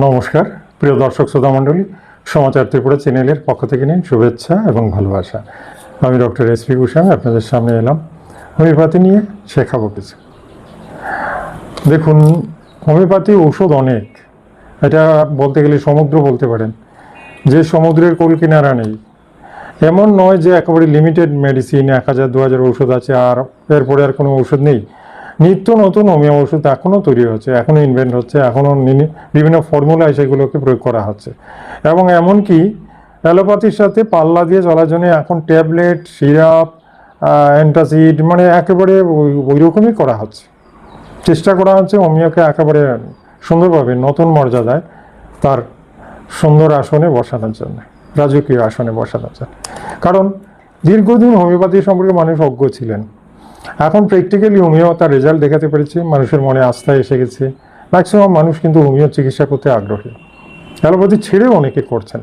নমস্কার, প্রিয় দর্শক শ্রোতা মণ্ডলী, সমাচার ত্রিপুরা চ্যানেলের পক্ষ থেকে নিন শুভেচ্ছা এবং ভালোবাসা। আমি ডক্টর এস পি ভূষণ আপনাদের সামনে এলাম। হোমিওপ্যাথি নিয়ে শেখাবো কিছু। দেখুন, হোমিওপ্যাথি ঔষধ অনেক। এটা বলতে গেলে সমুদ্র বলতে পারেন। যে সমুদ্রের কোল কিনারা নেই। এমন নয় যে একেবারে লিমিটেড মেডিসিন এক হাজার, দু হাজার ওষুধ আছে, আর এরপরে আর কোনো ওষুধ নেই। নিত্য নতুন হোমিও ওষুধ এখনও তৈরি হচ্ছে এখনও ইনভেন্ট হচ্ছে এখনও বিভিন্ন ফর্মুলায় সেগুলোকে প্রয়োগ করা হচ্ছে। এবং এমনকি অ্যালোপ্যাথির সাথে পাল্লা দিয়ে চলার জন্য এখন ট্যাবলেট, সিরাপ অ্যান্টাসিড মানে একেবারে ওই- রকমই করা হচ্ছে। চেষ্টা করা হচ্ছে হোমিওকে একেবারে সুন্দরভাবে নতুন মর্যাদায় তার সুন্দর আসনে বসানোর জন্য, রাজকীয় আসনে বসানোর জন্য। কারণ দীর্ঘদিন হোমিওপ্যাথি সম্পর্কে মানুষ অজ্ঞ ছিলেন। এখন প্র্যাকটিক্যালি হোমিও তার রেজাল্ট দেখাতে পেরেছে, মানুষের মনে আস্থা এসে গেছে। ম্যাক্সিমাম মানুষ কিন্তু হোমিও চিকিৎসা করতে আগ্রহী। অ্যালোপ্যাথি ছেড়েও অনেকে করছেন।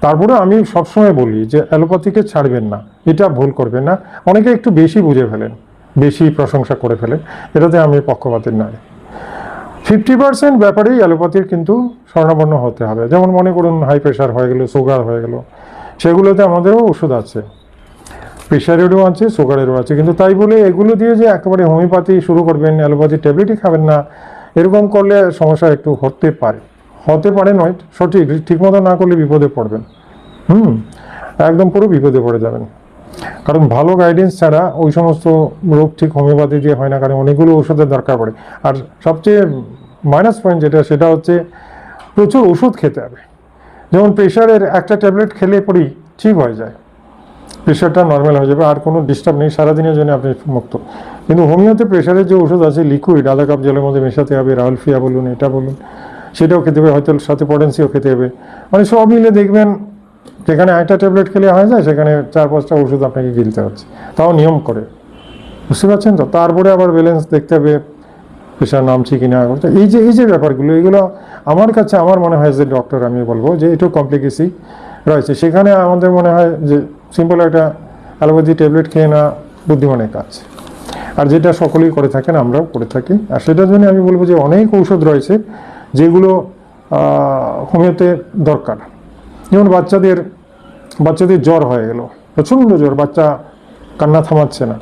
তারপরে আমি সবসময় বলি যে অ্যালোপ্যাথিকে ছাড়বেন না, এটা ভুল করবেন না। অনেকে একটু বেশি বুঝে ফেলেন, বেশি প্রশংসা করে ফেলেন, এটাতে আমি পক্ষপাতের নয়। ফিফটি পার্সেন্ট ব্যাপারেই অ্যালোপ্যাথির কিন্তু স্বর্ণাবর্ণ হতে হবে। যেমন মনে করুন হাই প্রেশার হয়ে গেলো সুগার হয়ে গেলো, সেগুলোতে আমাদেরও ওষুধ আছে। প্রেশারেরও আছে, সুগারেরও আছে। কিন্তু তাই বলে এগুলো দিয়ে যে একেবারে হোমিওপ্যাথি শুরু করবেন, অ্যালোপ্যাথি ট্যাবলেটই খাবেন না, এরকম করলে সমস্যা একটু হতে পারে। হতে পারে নয়, সঠিক, ঠিকমতো না করলে বিপদে পড়বেন। হুম, একদম পুরো বিপদে পড়ে যাবেন। কারণ ভালো গাইডেন্স ছাড়া ওই সমস্ত রোগ ঠিক হোমিওপ্যাথি দিয়ে হয় না, কারণ অনেকগুলো ওষুধের দরকার পড়ে। আর সবচেয়ে মাইনাস পয়েন্ট যেটা, সেটা হচ্ছে প্রচুর ওষুধ খেতে হবে। যেমন প্রেশারের একটা ট্যাবলেট খেলে পরেই ঠিক হয়ে যায়। প্রেশারটা নর্মাল হয়ে যাবে, আর কোনো ডিস্টার্ব নেই, সারাদিনের জন্য আপনি মুক্ত। কিন্তু হোমিওতে প্রেশারের যে ওষুধ আছে লিকুইড আধা কাপ জলের মধ্যে মেশাতে হবে, রাহুলফিয়া বলুন, এটা বলুন, সেটাও খেতে হবে, হয়তো সাথে পটেন্সিও খেতে হবে। মানে সব মিলে দেখবেন, যেখানে একটা ট্যাবলেট খেলে হয়ে যায়, সেখানে চার, পাঁচটা ওষুধ আপনাকে গিলতে হচ্ছে। তাও নিয়ম করে। বুঝতে পারছেন তো? তারপরে আবার ব্যালেন্স দেখতে হবে প্রেশার নামছে কি না তো এই যে এই যে ব্যাপারগুলো, এগুলো আমার কাছে, আমার মনে হয় যে ডক্টর আমি বলব যে, একটু কমপ্লিকেসি রয়েছে। সেখানে আমাদের মনে হয় যে সিম্পল একটা অ্যালোপ্যাথি ট্যাবলেট খেয়ে না বুদ্ধিমানের কাজ। আর যেটা সকলেই করে থাকেন, আমরাও করে থাকি। আর সেটার জন্য আমি বলব যে অনেক ঔষধ রয়েছে, যেগুলো হোমিওতে দরকার। যেমন বাচ্চাদের বাচ্চাদের জ্বর হয়ে গেল। প্রচণ্ড জ্বর, বাচ্চা কান্না থামাচ্ছে না।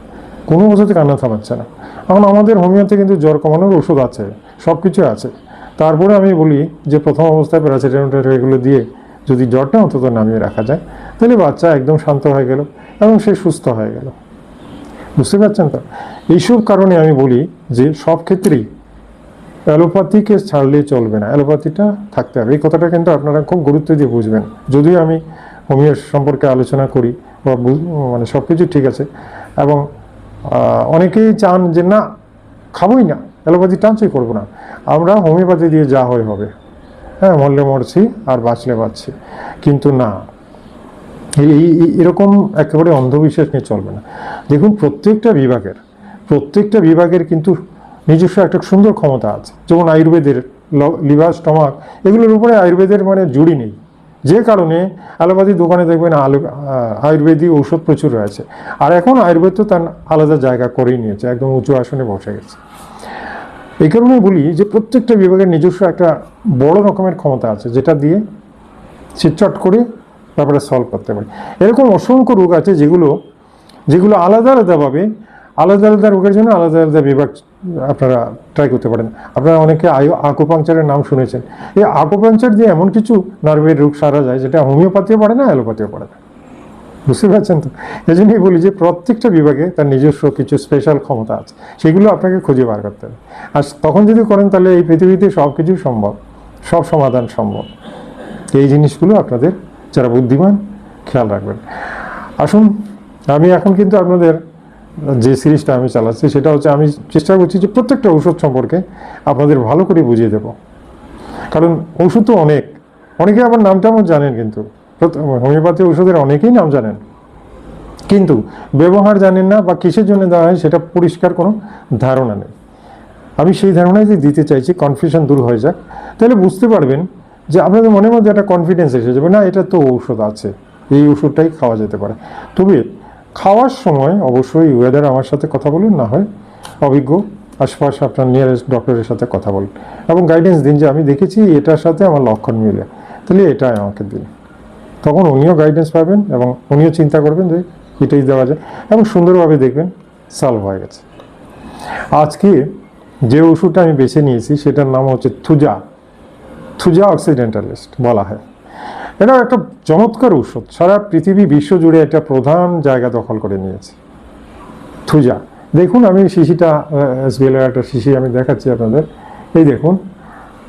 কোনো ওষুধে কান্না থামাচ্ছে না। এখন আমাদের হোমিওতে কিন্তু জ্বর কমানোর ওষুধ আছে সব কিছু আছে। তারপরে আমি বলি যে প্রথম অবস্থায় প্যারাসিটামল এগুলো দিয়ে যদি জ্বরটা অন্তত নামিয়ে রাখা যায় তাহলে বাচ্চা একদম শান্ত হয়ে গেল এবং সে সুস্থ হয়ে গেল। বুঝতে পারছেন তো? এইসব কারণে আমি বলি যে সব ক্ষেত্রেই অ্যালোপ্যাথিকে ছাড়লে চলবে না। অ্যালোপ্যাথিটা থাকতে হবে। এই কথাটা কিন্তু আপনারা খুব গুরুত্ব দিয়ে বুঝবেন। যদিও আমি হোমিও সম্পর্কে আলোচনা করি বা মানে সব কিছু ঠিক আছে এবং অনেকেই চান যে না, খাবোই না। অ্যালোপ্যাথি টাচই করব না। আমরা হোমিওপ্যাথি দিয়ে যা হয় হবে। হ্যাঁ মরলে মরছি আর বাঁচলে বাঁচছি। কিন্তু না। এই এরকম একেবারে অন্ধবিশ্বাস নিয়ে চলবে না। দেখুন, প্রত্যেকটা বিভাগের প্রত্যেকটা বিভাগের কিন্তু নিজস্ব একটা সুন্দর ক্ষমতা আছে। যেমন আয়ুর্বেদের লিভার, স্টমাক, এগুলোর উপরে আয়ুর্বেদের মানে জুড়ি নেই। যে কারণে অ্যালোপ্যাথি দোকানে দেখবেন আলো আয়ুর্বেদিক ঔষধ প্রচুর রয়েছে। আর এখন আয়ুর্বেদ তো তার আলাদা জায়গা করেই নিয়েছে, একদম উঁচু আসনে বসে গেছে। এই কারণে বলি যে প্রত্যেকটা বিভাগের নিজস্ব একটা বড় রকমের ক্ষমতা আছে, যেটা দিয়ে সে চট করে ব্যাপারে সলভ করতে পারে। এরকম অসংখ্য রোগ আছে যেগুলো যেগুলো আলাদা আলাদাভাবে আলাদা আলাদা রোগের জন্য আলাদা আলাদা বিভাগ আপনারা ট্রাই করতে পারেন। আপনারা অনেকে আয়ু আকুপাংচারের নাম শুনেছেন। এই আকুপাংচার দিয়ে এমন কিছু নার্ভের রোগ সারা যায় যেটা হোমিওপ্যাথিও পারে না অ্যালোপ্যাথিও পারে না। বুঝতে পারছেন তো? এই জন্যই বলি যে প্রত্যেকটা বিভাগে তার নিজস্ব কিছু স্পেশাল ক্ষমতা আছে। সেগুলো আপনাকে খুঁজে বার করতে হবে। আর তখন যদি করেন তাহলে এই পৃথিবীতে সব কিছু সম্ভব, সব সমাধান সম্ভব। এই জিনিসগুলো আপনাদের যারা বুদ্ধিমান, খেয়াল রাখবেন। আসুন, আমি এখন কিন্তু আপনাদের যে সিরিজটা আমি চালাচ্ছি, সেটা হচ্ছে আমি চেষ্টা করছি যে প্রত্যেকটা ঔষধ সম্পর্কে আপনাদের ভালো করে বুঝিয়ে দেব। কারণ ওষুধ তো অনেক। অনেকে আবার নামটাও জানেন কিন্তু। হোমিওপ্যাথি ওষুধের অনেকেই নাম জানেন। কিন্তু ব্যবহার জানেন না বা কিসের জন্য দেওয়া হয় সেটা পরিষ্কার কোনো ধারণা নেই। আমি সেই ধারণাই দিতে চাইছি কনফিউশন দূর হয়ে যাক। তাহলে বুঝতে পারবেন যে আপনাদের মনের মধ্যে একটা কনফিডেন্স এসে যাবে, না, এটা তো ঔষধ আছে, এই ওষুধটাই খাওয়া যেতে পারে। তবে খাওয়ার সময় অবশ্যই ওয়েদার আমার সাথে কথা বলুন, না হয় অভিজ্ঞ আশপাশ আপনার নিয়ারেস্ট ডক্টরের সাথে কথা বলুন। এবং গাইডেন্স দিন যে আমি দেখেছি এটার সাথে আমার লক্ষণ মিলে, তাহলে এটাই আমাকে দিন। তখন উনিও গাইডেন্স পাবেন এবং উনিও চিন্তা করবেন যে এটাই দেওয়া যায় এবং সুন্দরভাবে দেখবেন সলভ হয়ে গেছে। আজকে যে ওষুধটা আমি বেছে নিয়েছি, সেটার নাম হচ্ছে থুজা। থুজা অক্সিডেন্টালিস্ট বলা হয়। এটা একটা চমৎকার ওষুধ সারা পৃথিবী বিশ্ব জুড়ে একটা প্রধান জায়গা দখল করে নিয়েছে। থুজা। দেখুন, আমি শিশিটা এসবিএলের একটা শিশি আমি দেখাচ্ছি আপনাদের। এই দেখুন,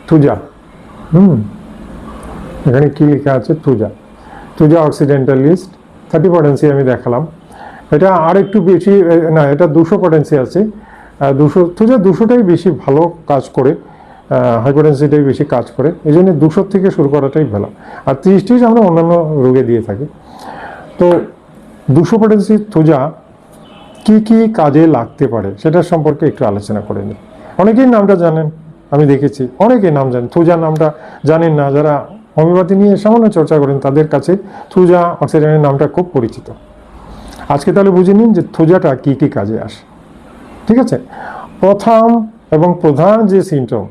থুজা। হুম। এখানে কি লেখা আছে? Thuja. Thuja occidentalis, thirty potency আমি দেখালাম। এটা আর একটু বেশি না, এটা দুশো পটেন্সি আছে। দুশো, থুজা দুশোটাই বেশি ভালো কাজ করে। হাইপোটেন্সিটাই বেশি কাজ করে। এই জন্য দুশোর থেকে শুরু করাটাই ভালো। আর তিরিশটি আমরা অন্যান্য রোগে দিয়ে থাকি। তো দুশো পটেন্সি থুজা কি কি কাজে লাগতে পারে সেটার সম্পর্কে একটু আলোচনা করে নিই। অনেকেই নামটা জানেন, আমি দেখেছি। অনেকেই নাম জানেন। থুজা নামটা জানেন না। যারা হোমিওপ্যাথি নিয়ে সামান্য চর্চা করেন, তাদের কাছে থুজা অক্সিডেন্টের নামটা খুব পরিচিত। আজকে তাহলে বুঝে নিন যে থুজাটা কি কি কাজে আসে। ঠিক আছে? প্রথম এবং প্রধান যে সিমটম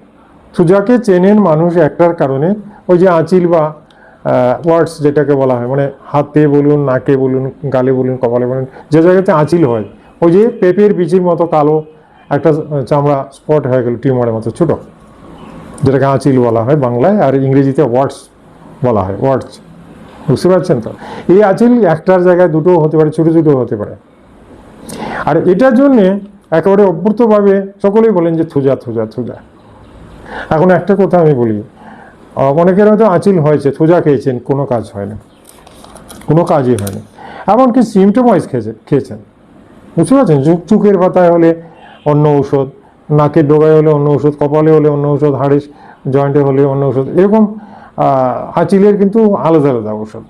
থুজাকে চেনেন মানুষ একটার কারণে, ওই যে আঁচিল বা ওয়ার্ডস যেটাকে বলা হয় মানে হাতে বলুন, নাকে বলুন, গালে বলুন, কপালে বলুন, যে জায়গাতে আঁচিল হয়, ওই যে পেঁপের বিচির মতো কালো একটা চামড়া স্পট হয়ে গেল টিউমারের মতো, ছোটো। যেটাকে আঁচিল বলা হয় বাংলায়, আর ইংরেজিতে ওয়ার্ডস বলা হয় ওয়ার্ডস বুঝতে পারছেন তো? এই আঁচিল একটার জায়গায় দুটো হতে পারে, ছোটো ছোটো হতে পারে। আর এটার জন্যে একেবারে অভ্যর্তভাবে সকলেই বলেন যে, থুজা থুজা থুজা। এখন একটা কথা আমি বলি অনেকের হয়তো আঁচিল হয়েছে থুজা খেয়েছেন, কোনো কাজ হয় না কোনো কাজই হয় না এমনকি সিমটোমাইজ খেয়েছে, খেয়েছেন। বুঝতে পারছেন? চুক চুকের পাতায় হলে অন্য ঔষধ, নাকের ডোগায় হলে অন্য ওষুধ কপালে হলে অন্য ওষুধ হাড়ের জয়েন্টে হলে অন্য ওষুধ এরকম আঁচিলের কিন্তু আলাদা আলাদা ওষুধ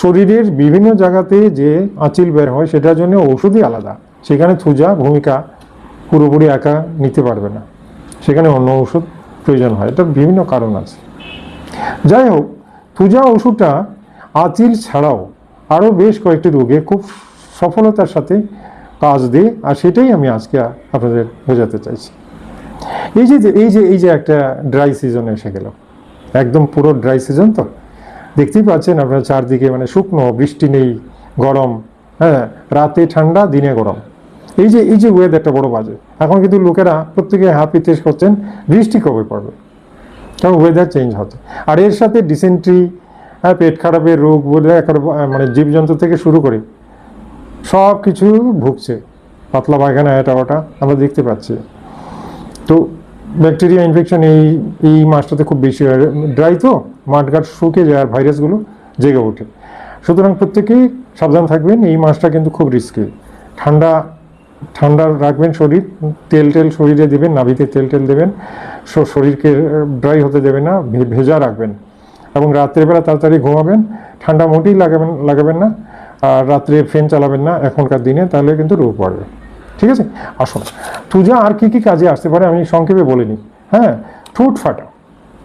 শরীরের বিভিন্ন জায়গাতে যে আঁচিল বের হয়, সেটার জন্য ওষুধই আলাদা। সেখানে থুজা ভূমিকা পুরোপুরি একা নিতে পারবে না। সেখানে অন্য ওষুধ প্রয়োজন হয়। এটার বিভিন্ন কারণ আছে। যাই হোক পূজা ওষুধটা আঁচিল ছাড়াও আরও বেশ কয়েকটি রোগে খুব সফলতার সাথে কাজ দেয়, আর সেটাই আমি আজকে আপনাদের বোঝাতে চাইছি। এই যে এই যে এই যে একটা ড্রাই সিজন এসে গেল, একদম পুরো ড্রাই সিজন তো। দেখতেই পাচ্ছেন আপনার চারদিকে মানে শুকনো, বৃষ্টি নেই, গরম হ্যাঁ রাতে ঠান্ডা, দিনে গরম। এই যে এই যে ওয়েদারটা বড় বাজে। এখন কিন্তু লোকেরা প্রত্যেকে হ্যাপি টেস্ট করছেন, বৃষ্টি কবে পড়বে? কারণ ওয়েদার চেঞ্জ হচ্ছে আর এর সাথে ডিসেন্ট্রি হ্যাঁ পেট খারাপের রোগ বলে মানে জীবজন্তু থেকে শুরু করে সব কিছু ভুগছে। পাতলা পায়খানা, এটা ওটা, আমরা দেখতে পাচ্ছি। তো ব্যাকটেরিয়া ইনফেকশন এই এই মাসটাতে খুব বেশি হয়। ড্রাই তো মাঠঘাট শুকে যায় আর ভাইরাসগুলো জেগে ওঠে। সুতরাং প্রত্যেকেই সাবধান থাকবেন, এই মাসটা কিন্তু খুব রিস্কি ঠান্ডা ঠান্ডা রাখবেন শরীর, তেল টেল শরীরে দেবেন, নাভিতে তেল টেল দেবেন শরীরকে ড্রাই হতে দেবেন না ভেজা রাখবেন। এবং রাত্রেবেলা তাড়াতাড়ি ঘুমাবেন, ঠান্ডা মোটেই লাগাবেন লাগাবেন না, আর রাত্রে ফ্যান চালাবেন না এখনকার দিনে, তাহলে কিন্তু রোগ বাড়বে। ঠিক আছে? আসুন। পূজা, আর কি কি কাজে আসতে পারে আমি সংক্ষেপে বলে নিই। হ্যাঁ ঠোঁট ফাটা।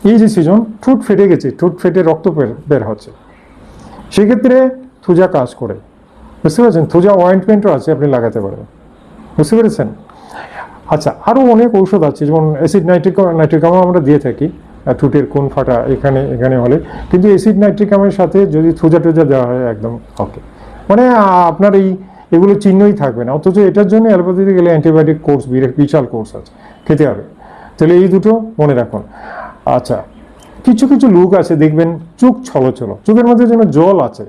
এই যে সিজন, ঠোঁট ফেটে গেছে, ঠোঁট ফেটে রক্ত বের- বের হচ্ছে। সেক্ষেত্রে থুজা কাজ করে। বুঝতে পারছেন? থুজা অয়েন্টমেন্টও আছে, আপনি লাগাতে পারবেন বুঝতে পেরেছেন? আচ্ছা আরও অনেক ঔষধ আছে, যেমন অ্যাসিড নাইট্রিক নাইট্রিকামও আমরা দিয়ে থাকি ঠোঁটের কোন ফাটা এখানে এখানে হলে। কিন্তু অ্যাসিড নাইট্রিকামের সাথে যদি থুজা টুজা দেওয়া হয়, একদম ওকে মানে আপনার এই, এগুলো চিহ্নই থাকবে না। অথচ এটার জন্য অ্যালোপ্যাথিতে গেলে অ্যান্টিবায়োটিক কোর্স বিশাল কোর্স আছে। খেতে হবে। তাহলে এই দুটো মনে রাখুন। আচ্ছা কিছু কিছু লোক আছে, দেখবেন চোখ ছলো ছলো চোখের মধ্যে যেন জল আছে।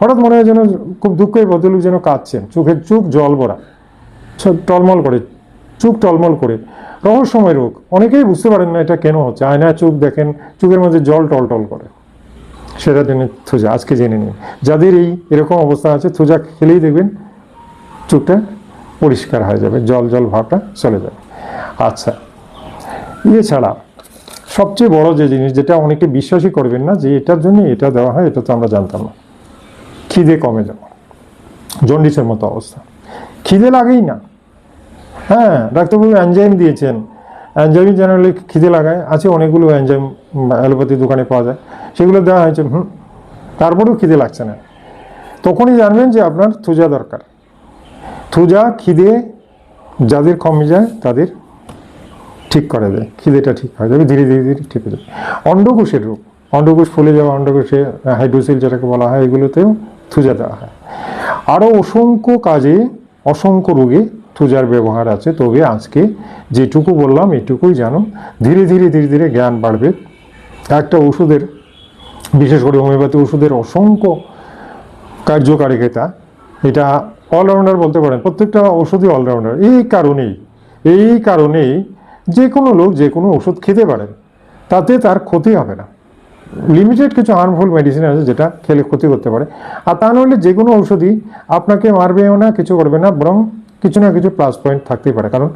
হঠাৎ মনে হয় যেন খুব দুঃখের বদলুক যেন কাঁদছেন। চোখের চোখ জল ভরা। টলমল করে চোখ টলমল করে। রহস্যময় রোগ। অনেকেই বুঝতে পারেন না এটা কেন হচ্ছে। আয়নায় চোখ দেখেন চোখের মধ্যে জল টলটল করে। সেটা জন্য থুজা, আজকে জেনে নিন। যাদের এই এরকম অবস্থা আছে, থুজা খেলেই দেখবেন চোখটা পরিষ্কার হয়ে যাবে, জল জল ভাবটা চলে যাবে। আচ্ছা এছাড়া সবচেয়ে বড় যে জিনিস যেটা অনেকে বিশ্বাসই করবেন না যে এটার জন্য এটা দেওয়া হয়, এটা তো আমরা জানতাম না। খিদে কমে যাওয়া। জন্ডিসের মতো অবস্থা। খিদে লাগেই না। হ্যাঁ ডাক্তারবাবু অ্যানজাইম দিয়েছেন। অ্যানজাইম জেনারেলি খিদে লাগায়। আছে অনেকগুলো অ্যানজাইম অ্যালোপ্যাথি দোকানে পাওয়া যায়। সেগুলো দেওয়া হয়েছে, হুম। তারপরেও খিদে লাগছে না। তখনই জানবেন যে আপনার থুজা দরকার। থুজা খিদে যাদের কমে যায়, তাদের ঠিক করে দেয়। খিদেটা ঠিক হয়ে যাবে, ধীরে ধীরে ধীরে ঠিক হয়ে যাবে। অন্ডকোষের রোগ। অন্ডকোষ ফুলে যাওয়া, অন্ডকোষে হাইড্রোসিল যেটাকে বলা হয়, এগুলোতেও থুজা দেওয়া হয়। আরও অসংখ্য কাজে, অসংখ্য রোগে থুজার ব্যবহার আছে, তবে আজকে যেটুকু বললাম, এটুকুই জানো ধীরে ধীরে ধীরে ধীরে জ্ঞান বাড়বে। একটা ওষুধের, বিশেষ করে হোমিওপ্যাথি ওষুধের অসংখ্য কার্যকারিতা এটা অলরাউন্ডার বলতে পারেন, প্রত্যেকটা ওষুধই অলরাউন্ডার এই কারণেই এই কারণেই যে কোনো লোক যে কোনো ওষুধ খেতে পারে তাতে তার ক্ষতি হবে না। লিমিটেড কিছু হার্মফুল মেডিসিন আছে যেটা খেলে ক্ষতি করতে পারে। আর তা নাহলে যে কোনো ওষুধই আপনাকে মারবেও না, কিছু করবে না, বরং কিছু না কিছু প্লাস পয়েন্ট থাকতেই পারে। কারণ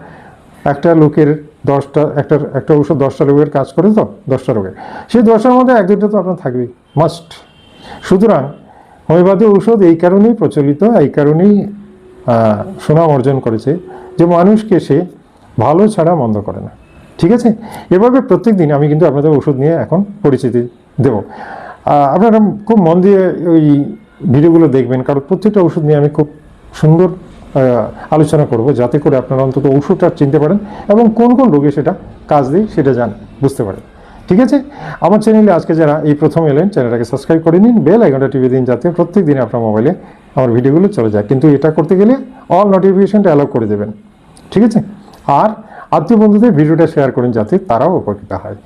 একটা লোকের দশটা, একটা একটা ওষুধ দশটা রোগের কাজ করে তো, দশটা রোগের। সেই দশটার মধ্যে এক দুটো তো আপনার থাকবেই মাস্ট সুতরাং হোমিওপ্যাথি ঔষধ এই কারণেই প্রচলিত, এই কারণেই সুনাম অর্জন করেছে যে মানুষকে সে ভালো ছাড়া মন্দ করে না। ঠিক আছে? এভাবে প্রত্যেক দিন আমি কিন্তু আপনাদের ওষুধ নিয়ে এখন পরিচিতি দেব। আপনারা খুব মন দিয়ে ওই ভিডিওগুলো দেখবেন, কারণ প্রত্যেকটা ওষুধ নিয়ে আমি খুব সুন্দর আলোচনা করব, যাতে করে আপনারা অন্তত ওষুধটা চিনতে পারেন এবং কোন কোন রোগে সেটা কাজ দেয় সেটা জান, বুঝতে পারেন। ঠিক আছে? আমার চ্যানেলে আজকে যারা এই প্রথম এলেন, চ্যানেলটাকে সাবস্ক্রাইব করে নিন। বেল আইকনটা টিভি দিন যাতে প্রত্যেক দিন আপনার মোবাইলে আমার ভিডিওগুলো চলে যায়। কিন্তু এটা করতে গেলে অল নোটিফিকেশনটা অ্যালাউ করে দেবেন। ঠিক আছে? আর আত্মীয় বন্ধুদের ভিডিওটা শেয়ার করুন যাতে তারাও উপকৃত হয়।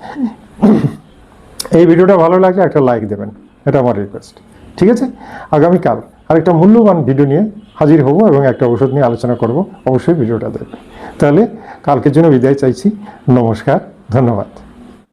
এই ভিডিওটা ভালো লাগলে একটা লাইক দেবেন। এটা আমার রিকোয়েস্ট। ঠিক আছে? আগামীকাল আরেকটা মূল্যবান ভিডিও নিয়ে হাজির হব এবং একটা ওষুধ নিয়ে আলোচনা করব। অবশ্যই ভিডিওটা দেখবেন। তাহলে কালকের জন্য বিদায় চাইছি। নমস্কার, ধন্যবাদ।